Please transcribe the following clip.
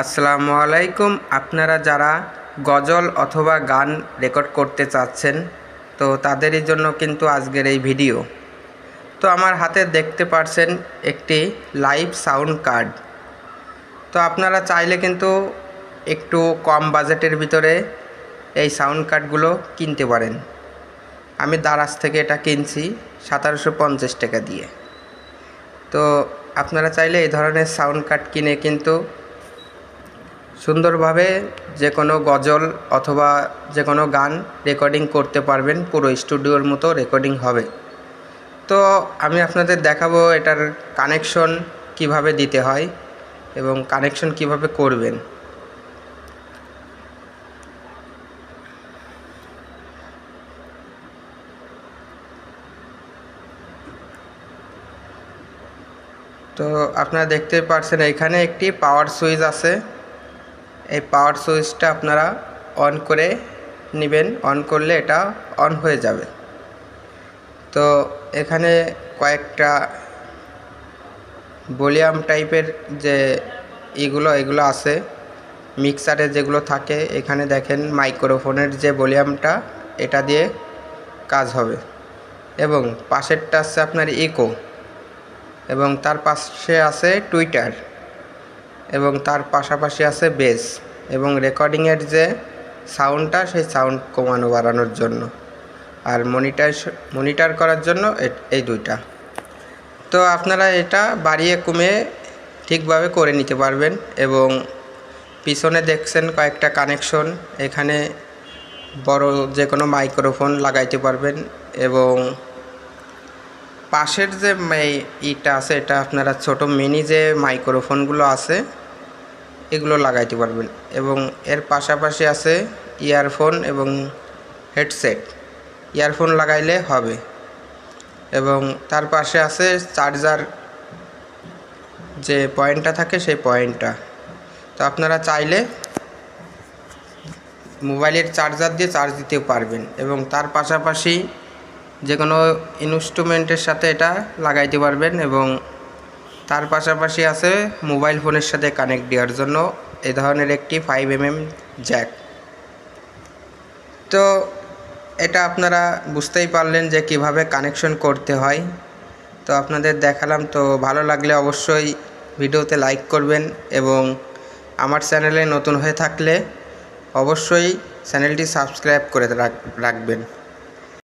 আসসালামু আলাইকুম। আপনারা যারা গজল অথবা গান রেকর্ড করতে চাচ্ছেন, তো তাদেরই জন্য কিন্তু আজকের এই ভিডিও। তো আমার হাতে দেখতে পারছেন একটি লাইভ সাউন্ড কার্ড। তো আপনারা চাইলে কিন্তু একটু কম বাজেটের ভিতরে এই সাউন্ড কার্ডগুলো কিনতে পারেন। আমি দারাজ থেকে এটা কিনছি সতেরোশো পঞ্চাশ টাকা দিয়ে। তো আপনারা চাইলে এই ধরনের সাউন্ড কার্ড কিনে কিন্তু সুন্দরভাবে যে কোনো গজল অথবা যে কোনো গান রেকর্ডিং করতে পারবেন, পুরো স্টুডিওর মতো রেকর্ডিং হবে। তো আমি আপনাদের দেখাবো এটার কানেকশন কীভাবে দিতে হয় এবং কানেকশন কীভাবে করবেন। তো আপনারা দেখতে পাচ্ছেন এখানে একটি পাওয়ার সুইচ আছে। এই পাওয়ার সুইচটা আপনারা অন করে নেবেন। অন করলে এটা অন হয়ে যাবে। তো এখানে কয়েকটা ভলিউম টাইপের যে এগুলো এগুলো আছে। মিক্সারে যেগুলো থাকে, এখানে দেখেন মাইক্রোফোনের যে ভলিউমটা এটা দিয়ে কাজ হবে। এবং পাশেরটা আছে আপনার ইকো এবং তার পাশে আছে টুইটার এবং তার পাশাপাশি আছে বেস এবং রেকর্ডিংয়ের যে সাউন্ডটা, সেই সাউন্ড কমানো, বাড়ানোর জন্য। আর মনিটার মনিটার করার জন্য এই দুইটা। তো আপনারা এটা বাড়িয়ে কমিয়ে ঠিকভাবে করে নিতে পারবেন এবং পিছনে দেখছেন কয়েকটা কানেকশন। এখানে বড় যে কোনো মাইক্রোফোন লাগাইতে পারবেন এবং পাশের যে ইটা আছে, এটা আপনারা ছোট মিনি যে মাইক্রোফোনগুলো আছে এগুলো লাগাইতে পারবেন। এবং এর পাশাপাশি আছে ইয়ারফোন এবং হেডসেট। ইয়ারফোন লাগাইলে হবে। এবং তার পাশে আছে চার্জার যে পয়েন্টটা থাকে সেই পয়েন্টটা। তো আপনারা চাইলে মোবাইলের চার্জার দিয়ে চার্জ দিতে পারবেন। এবং তার পাশাপাশি যে কোনো ইনস্ট্রুমেন্টের সাথে এটা লাগাইতে পারবেন এবং তার পাশাপাশি আছে মোবাইল ফোনের সাথে কানেক্ট দেওয়ার জন্য এ ধরনের একটি ফাইভ এম এম জ্যাক তো এটা আপনারা বুঝতেই পারলেন যে কীভাবে কানেকশন করতে হয়। তো আপনাদের দেখালাম, তো ভালো লাগলে অবশ্যই ভিডিওতে লাইক করবেন এবং আমার চ্যানেলে নতুন হয়ে থাকলে অবশ্যই চ্যানেলটি সাবস্ক্রাইব করে রাখবেন।